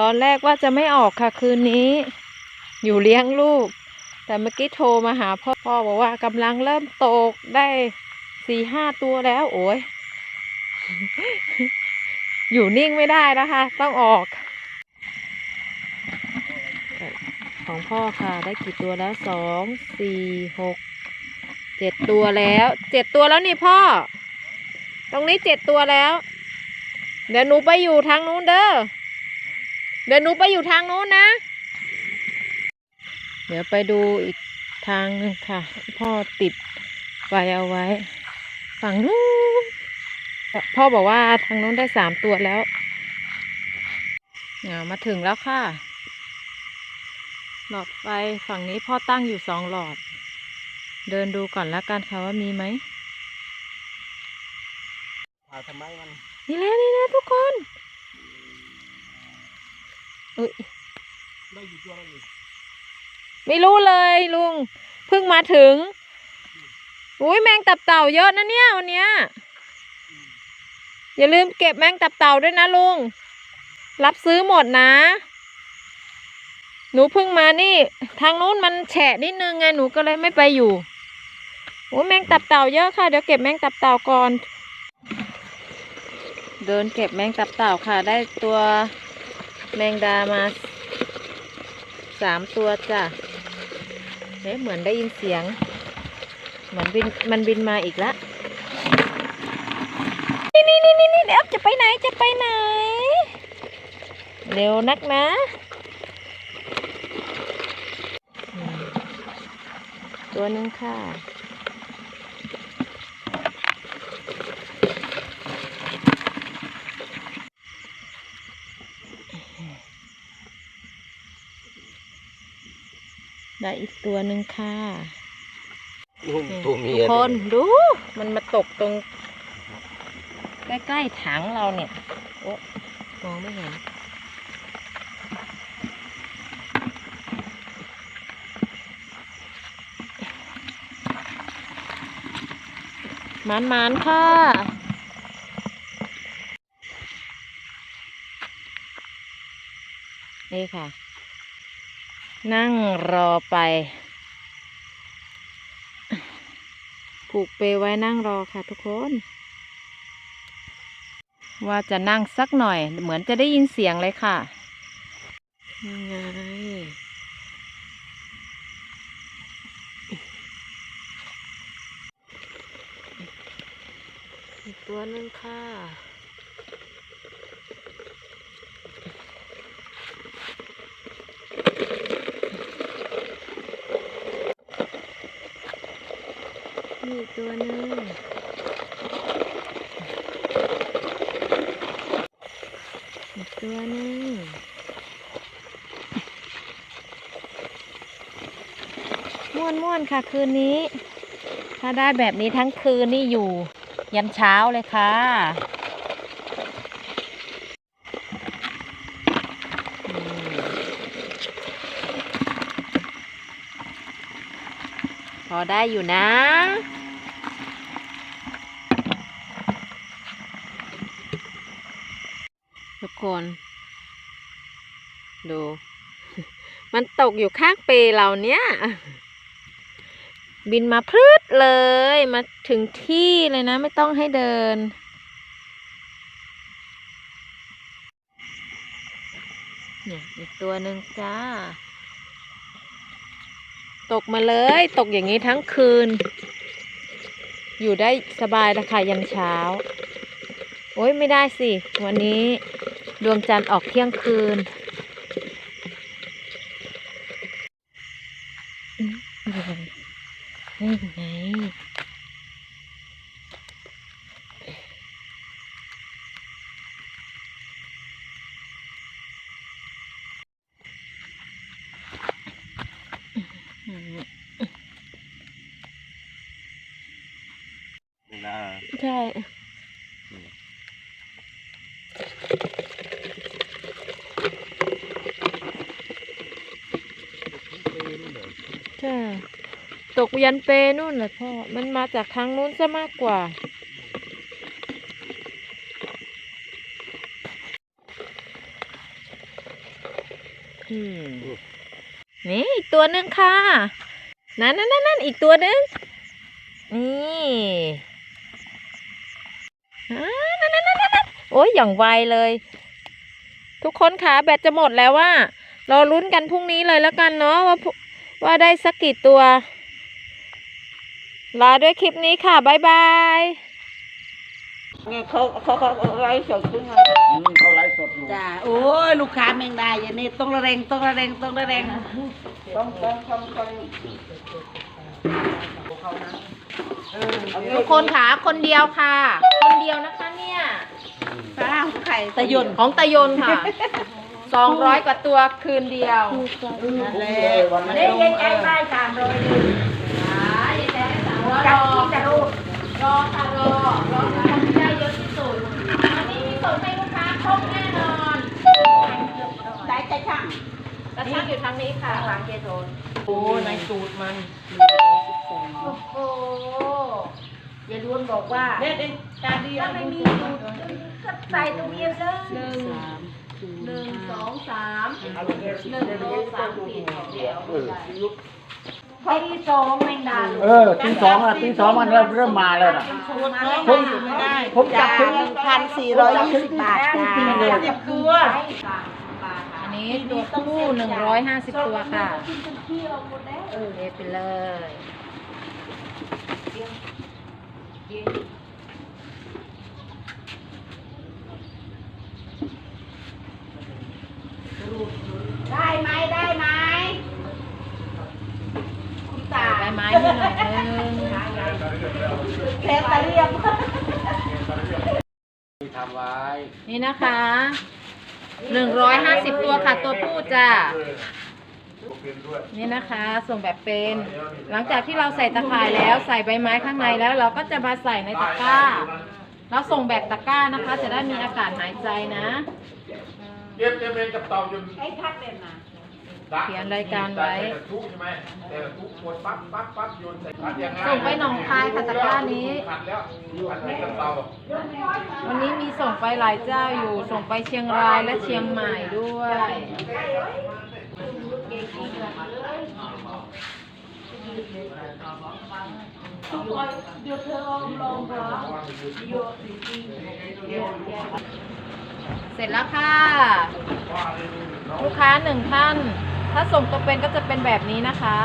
ตอนแรกว่าจะไม่ออกค่ะคืนนี้ อยู่เลี้ยงลูก แต่เมื่อกี้โทรมาหาพ่อพ่อบอกว่ากำลังเริ่มตกได้สี่ห้าตัวแล้ว โอ้ยอยู่นิ่งไม่ได้นะคะ ต้องออก ของพ่อค่ะได้กี่ตัวแล้วสองสี่หกเจ็ดตัวแล้วเจ็ดตัวแล้วนี่พ่อ ตรงนี้เจ็ดตัวแล้ว เดี๋ยวหนูไปอยู่ทางนู้นเด้อ เดี๋ยวหนูไปอยู่ทางนู้นนะ เดี๋ยวไปดูอีกทางหนึงค่ะ พ่อติดไฟเอาไว้ ฝั่งนู้นพ่อบอกว่าทางนู้นได้สามตัวแล้วอ่ามาถึงแล้วค่ะ หลอดไฟฝั่งนี้พ่อตั้งอยู่สองหลอด เดินดูก่อนแล้วกันค่ะว่ามีไหมเอาทำไมมันนี่แล้วนี่แล้วทุกคน เอ้ยได้อยู่ตัวแล้วนี่ไม่รู้เลยลุงเพิ่งมาถึง อุ้ยแมงตับเต่าเยอะนะเนี่ยวันเนี้ยอย่าลืมเก็บแมงตับเต่าด้วยนะลุง รับซื้อหมดนะ หนูเพิ่งมานี่ ทางนู้นมันแฉะนิดนึงไงหนูก็เลยไม่ไปอยู่โอ้ยแมงตับเต่าเยอะค่ะ เดี๋ยวเก็บแมงตับเต่าก่อน เดินเก็บแมงตับเต่าค่ะ ได้ตัว แมงดามาสามตัวจ้ะเอ๊ะเหมือนได้ยินเสียง เหมือนบินมันบินมาอีกแล้วนี่นี่นี่นี่นี่เดี๋ยวจะไปไหนจะไปไหน เร็วนักนะตัวนึงค่ะ ได้อีกตัวหนึ่งค่ะนุ่มตัวเมีทุยกคนด้วยดู มันมาตกตรง ใกล้ๆถังเราเนี่ย โอ้มองไม่เห็นมานมานๆค่ะ นี่ค่ะ นั่งรอไป ผูกเปไว้นั่งรอค่ะทุกคน ว่าจะนั่งสักหน่อย เหมือนจะได้ยินเสียงเลยค่ะยังไงอีกตัวนึงค่ะ อีกตัวหนึงอีกตัวหนึงม่วนม่วนค่ะคืนนี้ ถ้าได้แบบนี้ทั้งคืนนี่อยู่ ยันเช้าเลยค่ะพอได้อยู่นะ ทุก คนดู มันตกอยู่ข้างเปเราเนี้ยบินมาพืดเลย มาถึงที่เลยนะไม่ต้องให้เดิน เนี่ยอีกตัวหนึ่งจ้า ตกมาเลย ตกอย่างนี้ทั้งคืน อยู่ได้สบายนะคะยันเช้า โอ้ยไม่ได้สิ วันนี้ ดวงจันทร์ออกเที่ยงคืนอืมนี่ไงนี่ไงอืมเวลาใช่ ใช่ ต กยันเปนู่นแหละพ่อ มันมาจากทางนู้นซะมากกว่า อืม นี่อีกตัวหนึ่งค่ะ นั่นนั่นนั่นอีกตัวหนึ่งนี่นั่นนั่นนั่นนั่นโอ้ยอย่างไวเลย ทุกคนคะแบตจะหมดแล้วว่า รอลุ้นกันพรุ่งนี้เลยแล้วกันเนาะว่าว่าได้สักกี่ตัว ลาด้วยคลิปนี้ค่ะ บ๊ายบายเขาเขาเขาไลฟ์สดขึ้นมาอืมเขาไลฟ์สดอยู่จ้าโอ้ยลูกค้าแมงดาอย่างนี้ต้องระแรงต้องระแรงต้องระแรงต้องต้องต้องต้องทุกคนขาคนเดียวค่ะ คนเดียวนะคะเนี่ยข้าวไข่ตะยนของตะยนค่ะสองร้อยกว่าตัวคืนเดียวนั่นแหละเด้ยังไงได้สามร้อย ร้อยรอรอค่ะรอรอคนที่ได้เยอะที่สุดวันนี้มีส่งให้ลูกค้าครบแน่นอนได้ใจช่างกระช่างอยู่ทางนี้ค่ะทางเกโทนโอ้ในสูตรมันโอ้โหยายล้วนบอกว่าเนี่ยจานดีถ้าไม่มีสูตรก็ใส่ตรงนี้เลยหนึ่งหนึ่งสองสามหนึ่งสองสามสี่เดี๋ยว ตีสองแมงดาเออตีสองอะตีสองมันเริ่มเริ่มมาแล้วนะผม ไม่ได้ผมจับถึงหนึ่งพันสี่ร้อยยี่สิบบาทจ้าสิบตัวอันนี้ตัวผู้หนึ่งร้อยห้าสิบตัวค่ะเออเทไปเลย ได้ไหมได้ไหมคุณตา ใบไม้ให้หน่อยนึง แค่ตะเรียม ทำ ไว้นี่นะคะหนึ่งร้อยห้าสิบตัวค่ะตัวผู้จ้านี่นะคะ ส่งแบบเป็น หลังจากที่เราใส่ตะข่ายแล้วใส่ใบไม้ข้างในแล้ว เราก็จะมาใส่ในตะกร้า เราส่งแบบตะกร้านะคะ จะได้มีอากาศหายใจนะ เตรียมเตรียมเรียนกับเต่าจนไอ้พัดเป็นมา เขียนรายการไว้แต่ทุกใช่ไหมแต่ทุกคนปั๊บปั๊บปั๊บโยนใส่ขัดยังไงส่งไปหนองคายค่ะตะกร้านี้ขัดแล้วขัดให้กับเต่าวันนี้มีส่งไปหลายเจ้าอยู่ ส่งไปเชียงรายและเชียงใหม่ด้วยเดี๋ยวเธอลองลองเหรอเสร็จแล้วค่ะ ลูกค้าหนึ่งท่าน ถ้าส่งตัวเป็นก็จะเป็นแบบนี้นะคะ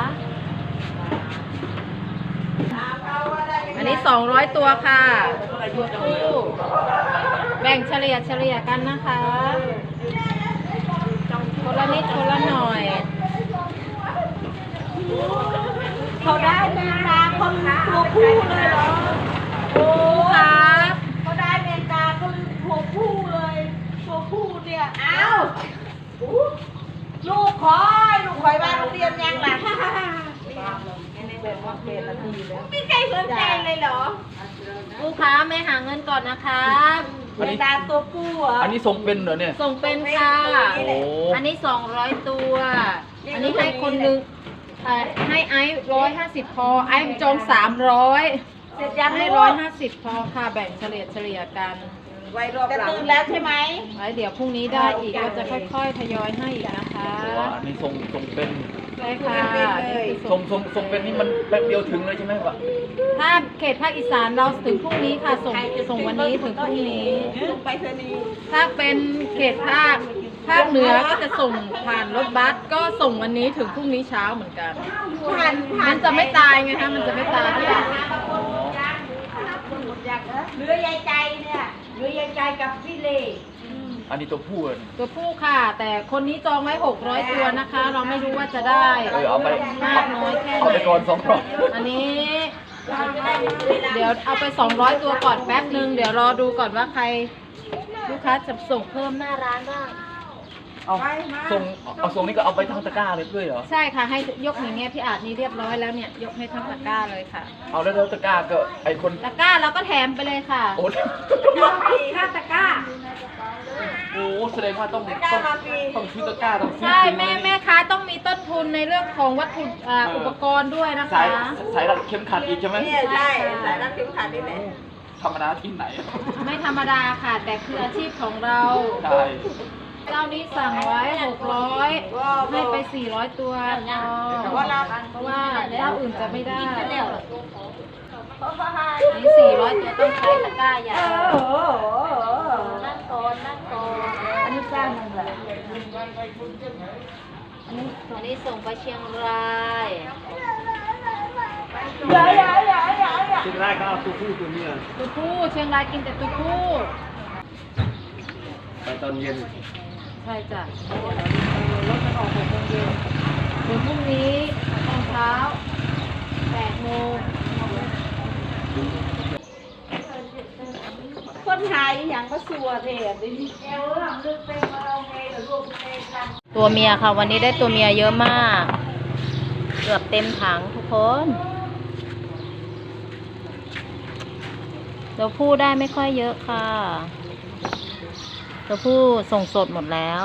อันนี้สองร้อยตัวค่ะตัวผู้แบ่งเฉลี่ยเฉลี่ยกันนะคะคนละนิดคนละหน่อยเขาได้แมงดาคนตัวผู้เลยเหรอโอ้ครับเขาได้แมงดาคนตัวผู้เลยตัวผู้เนี่ยอ้าว ลูกคอยลูกคอยบ้านโรงเรียนยังล่ะไม่ใครสนใจเลยเหรอลูกค้าไม่หาเงินก่อนนะคะแมงดาตัวผู้เหรออันนี้ทรงเป็นเหรอเนี่ย ส่งเป็นค่ะโอ้อันนี้สองร้อยตัว อันนี้ให้คนหนึงเอ่อให้ไอซ์ร้อยห้าสิบพอ ไอซ์จองสามร้อยเสร็จยังให้ไม่ร้ร้ออยยห้าสิบพอค่ะแบ่งเฉลี่ยเฉลี่ยกัน ไว้รอบหลัง ตื่นแล้วใช่ไหมไว้เดี๋ยวพรุ่งนี้ได้อีกก็จะค่อยๆทยอยให้อีกนะคะอันนี้ทรงทรงเป็นใช่ค่ะนี่คือทรงทรงทรงเป็นนี่มันแป๊บเดียวถึงเลยใช่ไหมวะถ้าเขตภาคอีสานเราถึงพรุ่งนี้ค่ะ ส่งส่งวันนี้ถึงพรุ่งนี้ ส่งไปเธอนีถ้าเป็นเขตภาคภาคเหนือก็จะส่งผ่านรถบัสก็ส่งวันนี้ถึงพรุ่งนี้เช้าเหมือนกัน ผ่านผ่ามันนจะไม่ตายไงคะมันจะไม่ตายที่เรือยายใจเนี่ยเรื อยายใจกับพี่เล่อันนี้ตัวผู้เหรอตัวผู้ค่ะ แต่คนนี้จองไว้ 600 ตัวนะคะ เราไม่รู้ว่าจะได้เออเอาไปมากน้อยแค่ไหเอาไปก่อนนสองร้อยอันนี้ เดี๋ยวเอาไป 200 ตัวก่อนแป๊บนึง เดี๋ยวรอดูก่อนว่าใคร ลูกค้าจะส่งเพิ่มหน้าร้านบ้าง เอาทรงเอาทรงนี้ก็เอาไปทั้งตะกร้าเลยด้วยเหรอ ใช่ค่ะให้ยกอย่างเงี้ยพี่อาจนี่เรียบร้อยแล้วเนี่ยยกให้ทั้งตะกร้าเลยค่ะ เอาแล้วแล้วตะกร้าก็ไอคนตะกร้าเราก็แถมไปเลยค่ะโอ้ข้าตะก้าโหแสดงว่าต้องต้องต้องซื้อตะกร้าต้องซื้อใช่จริงแม่แม่ค้าต้องมีต้นทุนในเรื่องของวัตถุอ่าอุปกรณ์ด้วยนะสาคะ ยสายรัดเข็มขัดอีกใช่ไหมเนี่ยใช่สายรัดเข็มขัดนี่แหละธรรมดาที่ไหนไม่ธรรมดาค่ะ แต่คืออาชีพของเรา ใช่ เจ้านี้สั่งไว้หกร้อยให้ไปสี่ร้อยตัวพอเพราะว่าเจ้าอื่นจะไม่ได้นี่สี่ร้อยตัวต้องใช้ตะกร้าใหญ่โอ้โหนั่งก่อนนั่งก่อนอันนี้สร้างมันเหรออันนี้ส่งไปเชียงรายอย่าอย่าอย่าอย่าอย่าทีแรกก็เอาตัวผู้ตัวเมียตัวผู้เชียงรายกินแต่ตัวผู้ไปตอนเย็น ใช่จ้ะเดี๋ยวรถมันออกหกโมงเย็นส่วนพรุ่งนี้ตอนเช้าแปดโมงคนหายอย่างก็สัวเทดิตัวเมียค่ะวันนี้ได้ตัวเมียเยอะมาก เกือบเต็มถังทุกคนตัวผู้ได้ไม่ค่อยเยอะค่ะ ตัวผู้ส่งสดหมดแล้ว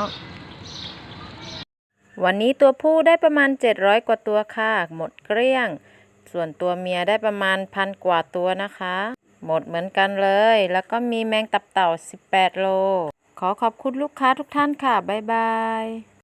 วันนี้ตัวผู้ได้ประมาณ 700 กว่าตัวค่ะ หมดเกลี้ยง ส่วนตัวเมียได้ประมาณพันกว่าตัวนะคะ หมดเหมือนกันเลย แล้วก็มีแมงตับเต่า 18 โล ขอขอบคุณลูกค้าทุกท่านค่ะ บ๊ายบาย